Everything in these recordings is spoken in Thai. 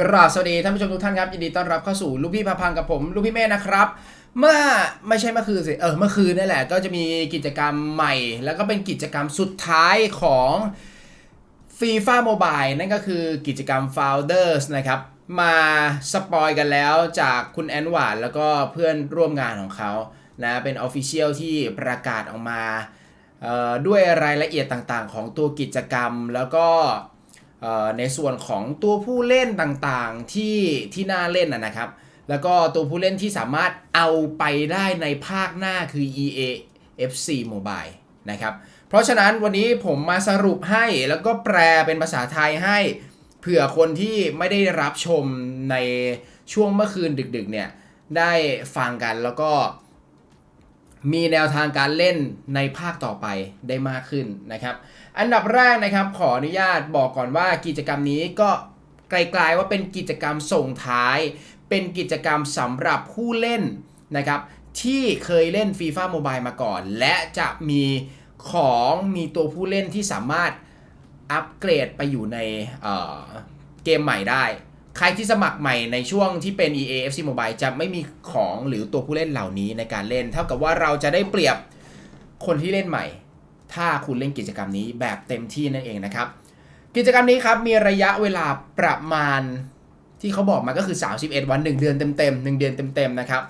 กราบสวัสดีท่านผู้ชมทุกท่านครับยินดีต้อนรับเข้าสู่ลูกพี่พาพังกับผม ลูกพี่เมฆนะครับ เมื่อไม่ใช่เมื่อคืนสิเออเมื่อคืนนี่แหละ ก็จะมีกิจกรรมใหม่ แล้วก็เป็นกิจกรรมสุดท้ายของฟีฟ่าโมบายนั่นก็คือกิจกรรม Founders นะครับ มาสปอยกันแล้วจากคุณแอนหวานแล้วก็เพื่อนร่วมงานของเขานะเป็น Official ที่ประกาศออกมาออด้วยรายละเอียดต่างๆ ของตัวกิจกรรมแล้วก็ ในส่วนของตัวผู้เล่นต่างๆที่ที่น่าเล่นนะครับ แล้วก็ตัวผู้เล่นที่สามารถเอาไปได้ในภาคหน้าคือ EA FC Mobile นะครับ เพราะฉะนั้นวันนี้ผมมาสรุปให้แล้วก็แปลเป็นภาษาไทยให้ เผื่อคนที่ไม่ได้รับชมในช่วงเมื่อคืนดึกๆเนี่ย ได้ฟังกันแล้วก็ มีแนวทางการเล่นในภาคต่อไปได้มากขึ้นนะครับ อันดับแรกนะครับขออนุญาตบอกก่อนว่ากิจกรรมนี้ก็ไกลๆว่าเป็นกิจกรรมส่งท้าย เป็นกิจกรรมสำหรับผู้เล่นนะครับที่เคยเล่น FIFA Mobile มาก่อน และจะมีของมีตัวผู้เล่นที่สามารถอัปเกรดไปอยู่ในเเกมใหม่ได้ ใครที่สมัครใหม่ในช่วงที่เป็น EA FC Mobile จะไม่มีของหรือตัวผู้เล่นเหล่านี้ในการเล่น เท่ากับว่าเราจะได้เปรียบคนที่เล่นใหม่ ถ้าคุณเล่นกิจกรรมนี้แบบเต็มที่นั่นเองนะครับ กิจกรรมนี้ครับมีระยะเวลาประมาณที่เขาบอกมาก็คือ 31 วัน 1 เดือนเต็มๆ1เดือนเต็มๆนะครับ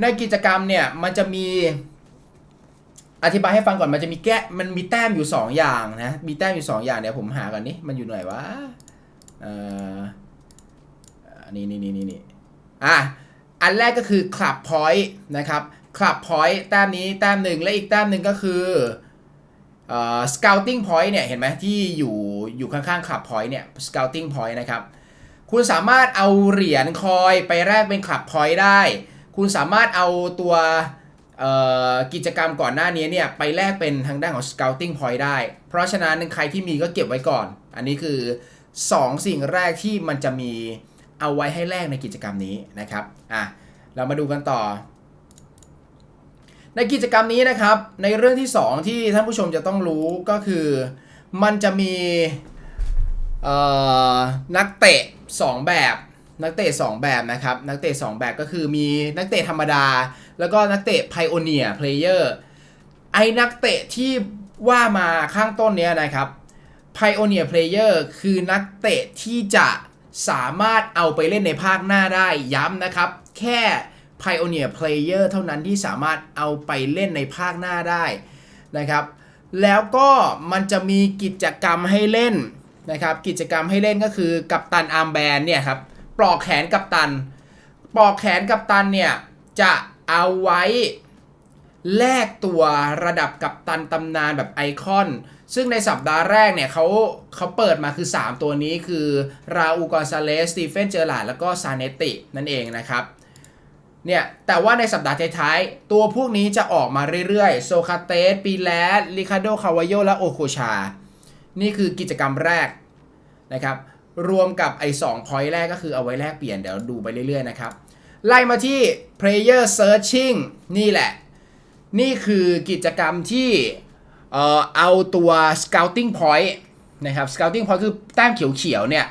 ในกิจกรรมเนี่ยมันจะมีอธิบายให้ฟังก่อนมันจะมีแก้มันมีแต้มอยู่ 2 อย่างนะ มีแต้มอยู่ 2 อย่างเดี๋ยวผมหาก่อนนี่มันอยู่ไหนวะเอ่อ นนี้นี่นี่นี่นี่อะอันแรกก็คือ Club Point นะครับ Club Point แต้มนี้แต้มหนึ่งและอีกแต้มหนึ่งก็คือเอ่อ Scouting Point เนี่ยเห็นไหมที่อยู่อยู่ข้างๆ Club Point เนี่ย Scouting Point นะครับคุณสามารถเอาเหรียญคอยไปแลกเป็น Club Point ได้ คุณสามารถเอาตัวกิจกรรมก่อนหน้านี้เนี่ยไปแลกเป็นทางด้านของ Scouting Point ได้ เพราะฉะนั้นใครที่มีก็เก็บไว้ก่อน อันนี้คือ 2 สิ่งแรกที่มันจะมี เอาไว้ให้แลกในกิจกรรมนี้นะครับอะเรามาดูกันต่อ ในกิจกรรมนี้นะครับ ในเรื่องที่ 2 ที่ท่านผู้ชมจะต้องรู้ก็คือมันจะมีนักเตะ 2 แบบนักเตะ 2 แบบนะครับ นักเตะ 2 แบบก็คือมีนักเตะธรรมดา แล้วก็นักเตะ Pioneer Player ไอ้นักเตะที่ว่ามาข้างต้นเนี้ยนะครับ Pioneer Player คือนักเตะที่จะ สามารถเอาไปเล่นในภาคหน้าได้ย้ำนะครับ แค่ Pioneer Player เท่านั้นที่สามารถเอาไปเล่นในภาคหน้าได้นะครับ แล้วก็มันจะมีกิจกรรมให้เล่นนะครับ กิจกรรมให้เล่นก็คือกัปตันอาร์มแบนเนี่ยครับปลอกแขนกัปตัน ปลอกแขนกัปตันเนี่ยจะเอาไว้ แลกตัวระดับกัปตันตำนานแบบไอคอน ซึ่งในสัปดาห์แรกเนี่ยเขาเขาเปิดมาคือ 3 ตัวนี้คือ ราอูกอนซาเลสสตีเฟนเจอร์ลาดแล้วก็ซาเนตินั่นเองนะครับเนี่ยแต่ว่าในสัปดาห์ท้ายๆ ตัวพวกนี้จะออกมาเรื่อยๆ โซคาเตสปีแลสลิคาโดคาวาโยและโอโคชา นี่คือกิจกรรมแรกนะครับ รวมกับไอ้สองพอยต์แรกก็คือเอาไว้แลกเปลี่ยนเดี๋ยวดูไปเรื่อยๆนะครับ ไล่มาที่ player searching นี่แหละ นี่คือกิจกรรมที่เอ่อเอาตัว scouting point นะครับ scouting point คือแต้มเขียวๆเนี่ย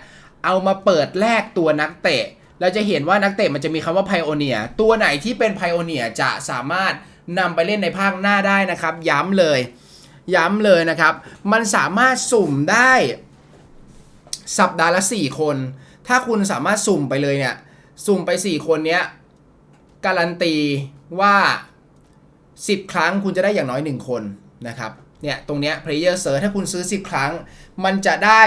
เอามาเปิดแลกตัวนักเตะ เราจะเห็นว่านักเตะมันจะมีคำว่า pioneer ตัวไหนที่เป็น pioneer จะสามารถนำไปเล่นในภาคหน้าได้นะครับ ย้ำเลย ย้ำเลยนะครับ มันสามารถสุ่มได้สัปดาห์ละ 4 คน ถ้าคุณสามารถสุ่มไปเลยเนี่ย สุ่มไป 4 คนเนี้ย การันตีว่า 10 ครั้งคุณจะได้อย่างน้อย 1 คนนะครับเนี่ยตรงเนี้ย player search ถ้าคุณซื้อ 10 ครั้ง มันจะได้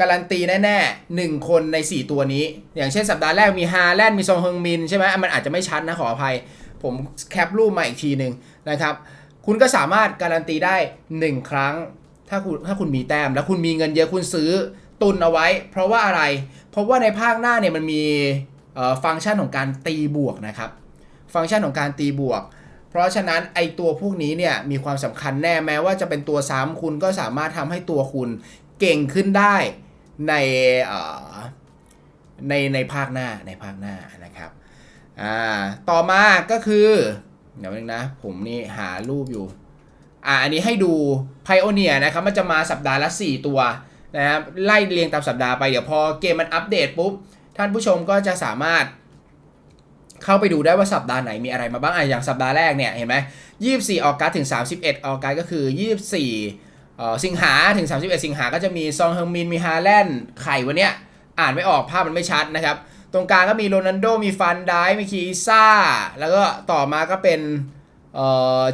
การันตีแน่ๆ 1 คนใน 4 ตัวนี้ อย่างเช่นสัปดาห์แรกมีฮาแลนด์มีซองเฮงมินใช่ไหมมันอาจจะไม่ชัดนะขออภัย ผมแคปรูปมาอีกทีหนึ่งนะครับ คุณก็สามารถการันตีได้ 1 ครั้ง ถ้าคุณถ้าคุณมีแต้ม แล้วคุณมีเงินเยอะคุณซื้อตุนเอาไว้ เพราะว่าอะไร เพราะว่าในภาคหน้าเนี่ยมันมีเอ่อฟังก์ชันของการตีบวกนะครับ ฟังก์ชันของการตีบวก เพราะฉะนั้นไอตัวพวกนี้เนี่ยมีความสำคัญแน่แม้ว่าจะเป็นตัวซ้ำคุณก็สามารถทำให้ตัวคุณเก่งขึ้นได้ในในในภาคหน้าในภาคหน้านะครับอ่าต่อมาก็คือเดี๋ยวนึงนะ ผมนี่หารูปอยู่อ่าอันนี้ให้ดู Pioneer นะครับมันจะมาสัปดาห์ละ 4 ตัวนะครับไล่เรียงตามสัปดาห์ไป เดี๋ยวพอเกมมันอัปเดตปุ๊บ ท่านผู้ชมก็จะสามารถ เข้าไปดูได้ว่าสัปดาห์ไหนมีอะไรมาบ้างอะอย่างสัปดาห์แรกเนี่ยเห็นไหม24ออกัสถึง31ออกัสก็คือ24เอ่อสิงหาถึง 31 สิงหาก็จะมีซองเฮงมินมีฮาแลนด์ไข่วันเนี้ยอ่านไม่ออกภาพมันไม่ชัดนะครับ ตรงกลางก็มีโรนันโดมีฟันได้มีคีซ่า แล้วก็ต่อมาก็เป็น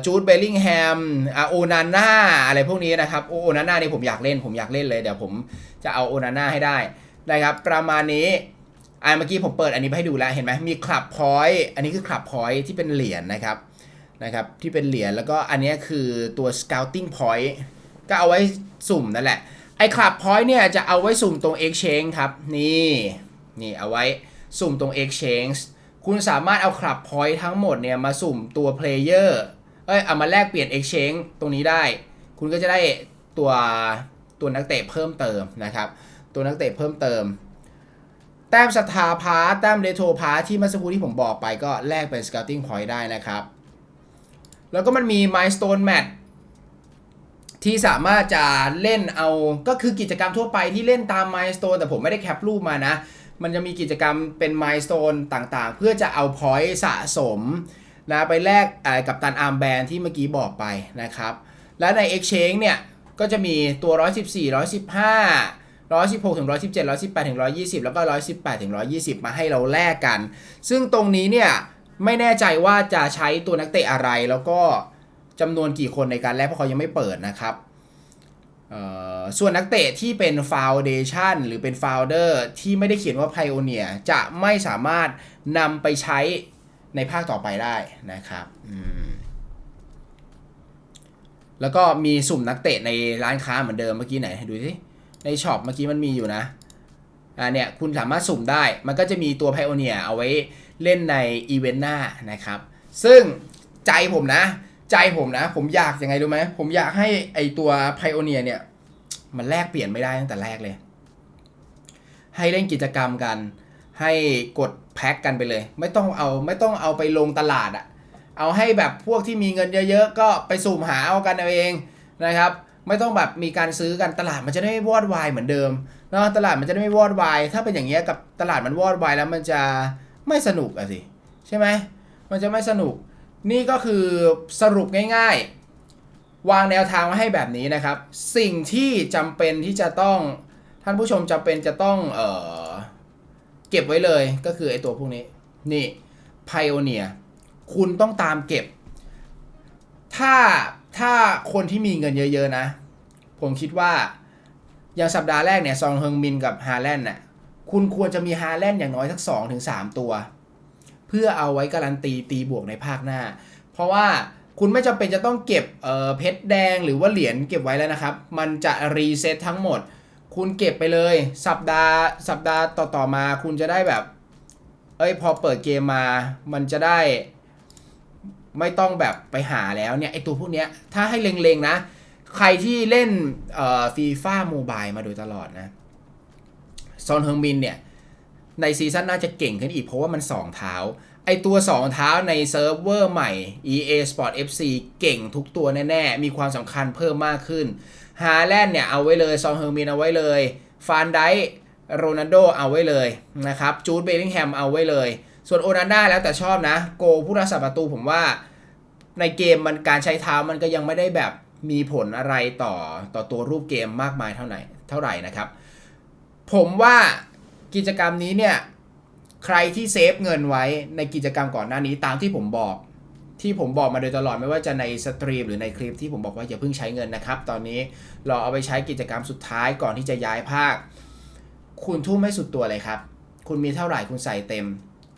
จูดเบลลิงแฮมอาโอนาน่าอะไรพวกนี้นะครับโอโอนาน่านี่ผมอยากเล่นผมอยากเล่นเลย เดี๋ยวผมจะเอาโอนาน่าให้ได้นะครับประมาณนี้ อ่าเมื่อกี้ผมเปิดอันนี้ไปให้ดูแล้วเห็นไหมมีคลับพอยต์อันนี้คือคลับพอยต์ที่เป็นเหรียญนะครับนะครับที่เป็นเหรียญแล้วก็อันนี้คือตัว scouting point ก็เอาไว้สุ่มนั่นแหละ ไอ้คลับพอยต์เนี่ยจะเอาไว้สุ่มตรง exchange ครับ นี่นี่เอาไว้สุ่มตรง exchange คุณสามารถเอาคลับพอยต์ทั้งหมดเนี่ยมาสุ่มตัว player เอ้ยเอามาแลกเปลี่ยน exchange ตรงนี้ได้ คุณก็จะได้ตัวตัวนักเตะเพิ่มเติมนะครับ ตัวนักเตะเพิ่มเติม แต้มสถาพาร์แต้มเรโทรพาร์ที่เมื่อสักครู่ที่ผมบอกไปก็แลกเป็น scouting point ได้นะครับ แล้วก็มันมี milestone match ที่สามารถจะเล่นเอาก็คือกิจกรรมทั่วไปที่เล่นตาม milestone แต่ผมไม่ได้แคปรูปมานะ มันจะมีกิจกรรมเป็น milestone ต่างๆ เพื่อจะเอา point สะสมนะไปแลกกับตันอาร์มแบนที่เมื่อกี้บอกไปนะครับ และใน exchange เนี่ยก็จะมีตัว 114 115 116ถึง117 118ถึง120 แล้วก็ 118ถึง120 มาให้เราแลกกัน ซึ่งตรงนี้เนี่ยไม่แน่ใจว่าจะใช้ตัวนักเตะอะไรแล้วก็จำนวนกี่คนในการแลกเพราะเขายังไม่เปิดนะครับส่วนนักเตะที่เป็น Foundation หรือเป็น Founder ที่ไม่ได้เขียนว่า Pioneer จะไม่สามารถนำไปใช้ในภาคต่อไปได้นะครับแล้วก็มีสุ่มนักเตะในร้านค้าเหมือนเดิมเมื่อกี้ไหนดูสิ ในช็อปเมื่อกี้มันมีอยู่นะอ่าเนี่ยคุณสามารถสุ่มได้ มันก็จะมีตัว Pioneer เอาไว้เล่นในอีเวนต์หน้านะครับ ซึ่งใจผมนะ ใจผมนะ ผมอยากยังไงรู้ไหมผมอยากให้ไอตัว Pioneer เนี่ย มันแลกเปลี่ยนไม่ได้ตั้งแต่แรกเลย ให้เล่นกิจกรรมกัน ให้กดแพ็คกันไปเลย ไม่ต้องเอาไม่ต้องเอาไปลงตลาดอะเอาให้แบบพวกที่มีเงินเยอะๆ ก็ไปสุ่มหาเอากันเอาเองนะครับ ไม่ต้องแบบมีการซื้อกันตลาดมันจะได้ไม่วอดวายเหมือนเดิมเนาะตลาดมันจะได้ไม่วอดวายถ้าเป็นอย่างเงี้ยกับตลาดมันวอดวายแล้วมันจะไม่สนุกอะสิใช่ไหมมันจะไม่สนุก นี่ก็คือสรุปง่ายๆ วางแนวทางมาให้แบบนี้นะครับ สิ่งที่จำเป็นที่จะต้องท่านผู้ชมจำเป็นจะต้องเออเก็บไว้เลยก็คือไอตัวพวกนี้นี่ Pioneer คุณต้องตามเก็บ ถ้า ถ้าคนที่มีเงินเยอะๆนะ ผมคิดว่า อย่างสัปดาห์แรกเนี่ยซองเฮงมินกับฮาแลนด์น่ะคุณควรจะมีฮาแลนด์อย่างน้อยสัก2-3ถึง3ตัว เพื่อเอาไว้การันตีตีบวกในภาคหน้า เพราะว่าคุณไม่จำเป็นจะต้องเก็บเอ่อเพชรแดงหรือว่าเหรียญเก็บไว้แล้วนะครับ มันจะรีเซ็ตทั้งหมด คุณเก็บไปเลย สัปดาห์สัปดาห์ต่อๆมา คุณจะได้แบบ เอ้ยพอเปิดเกมมา มันจะได้ ไม่ต้องแบบไปหาแล้วเนี่ยไอตัวพวกเนี้ยถ้าให้เล็งๆนะ ใครที่เล่นเอ่อฟีฟ่าโมบายมาโดยตลอดนะซอนเฮงมินเนี่ยในซีซั่นน่าจะเก่งขึ้นอีกเพราะว่ามัน 2 เท้า ไอตัว 2 เท้าในเซิร์ฟเวอร์ใหม่ EA Sport FC เก่งทุกตัวแน่ ๆ มีความสำคัญเพิ่มมากขึ้นฮาแลนด์เนี่ยเอาไว้เลยซองเฮอร์มินเอาไว้เลยฟานไดโรนัลโดเอาไว้เลยนะครับจูดเบลลิงแฮมเอาไว้เลย ส่วนโอนาน่าแล้วแต่ชอบนะ โกผู้รักษาประตูผมว่าในเกมมันการใช้เท้ามันก็ยังไม่ได้แบบมีผลอะไรต่อต่อตัวรูปเกมมากมายเท่าไหร่เท่าไหร่นะครับ ผมว่ากิจกรรมนี้เนี่ย ใครที่เซฟเงินไว้ในกิจกรรมก่อนหน้านี้ตามที่ผมบอก ที่ผมบอกมาโดยตลอดไม่ว่าจะในสตรีมหรือในคลิปที่ผมบอกว่าอย่าเพิ่งใช้เงินนะครับ ตอนนี้รอเอาไปใช้กิจกรรมสุดท้ายก่อนที่จะย้ายภาค คุณทุ่มให้สุดตัวเลยครับ คุณมีเท่าไหร่คุณใส่เต็ม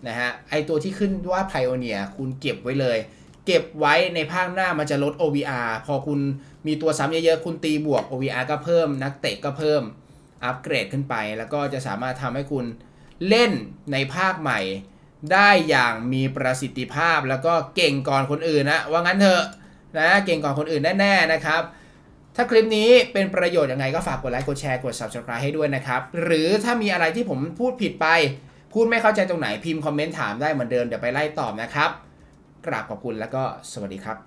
นะฮะไอตัวที่ขึ้นว่า Pioneer คุณเก็บไว้เลย เก็บไว้ในภาคหน้ามันจะลด OVR พอคุณมีตัวซ้ำเยอะๆ คุณตีบวก OVR ก็เพิ่ม นักเตะก็เพิ่ม อัปเกรดขึ้นไป แล้วก็จะสามารถทำให้คุณเล่นในภาคใหม่ ได้อย่างมีประสิทธิภาพแล้วก็เก่งก่อนคนอื่นนะว่างั้นเถอะนะเก่งก่อนคนอื่นแน่ๆนะครับถ้าคลิปนี้เป็นประโยชน์ยังไงก็ฝากกดไลค์ กดแชร์ กด subscribe ให้ด้วยนะครับ หรือถ้ามีอะไรที่ผมพูดผิดไป พูดไม่เข้าใจตรงไหนพิมพ์คอมเมนต์ถามได้เหมือนเดิมเดี๋ยวไปไล่ตอบนะครับ กราบขอบคุณแล้วก็สวัสดีครับ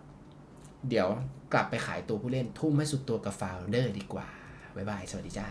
เดี๋ยวกลับไปขายตัวผู้เล่นทุ่มให้สุดตัวกับฟาวเดอร์ดีกว่าบ๊ายบายสวัสดีจ้า